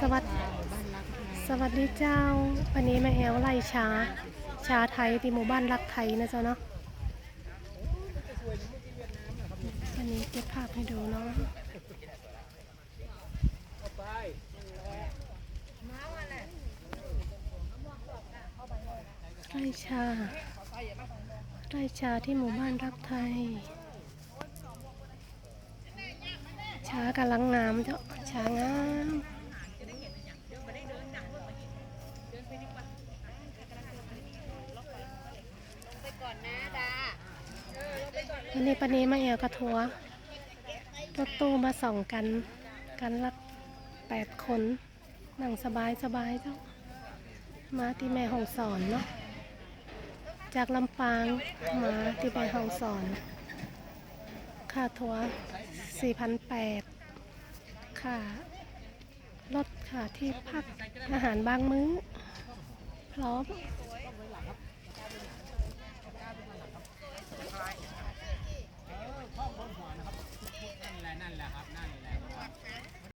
สวัสดีสวัสดีเจ้า วันนี้มาแอลไล่ชา ชาไทยที่หมู่บ้านรักไทยนะเจ้าเนาะวันนี้เก็บภาพให้ดูเนาะไร่ชาไร่ชาที่หมู่บ้านรักไทย ชากำลังงามเจ้าชางาม วันนี้ปนีมาเอวกระทัวรถตู้มาส่องกัน กันละแปดคนนั่งสบายสบายเจ้า มาที่แม่ห้องสอนเนาะ จากลำปางมาที่แม่ห้องสอน ค่าทัวร์4,800ค่ารถค่ะที่พักอาหารบางมื้อ พร้อม นั่นแหละครับ นั่นแหละครับ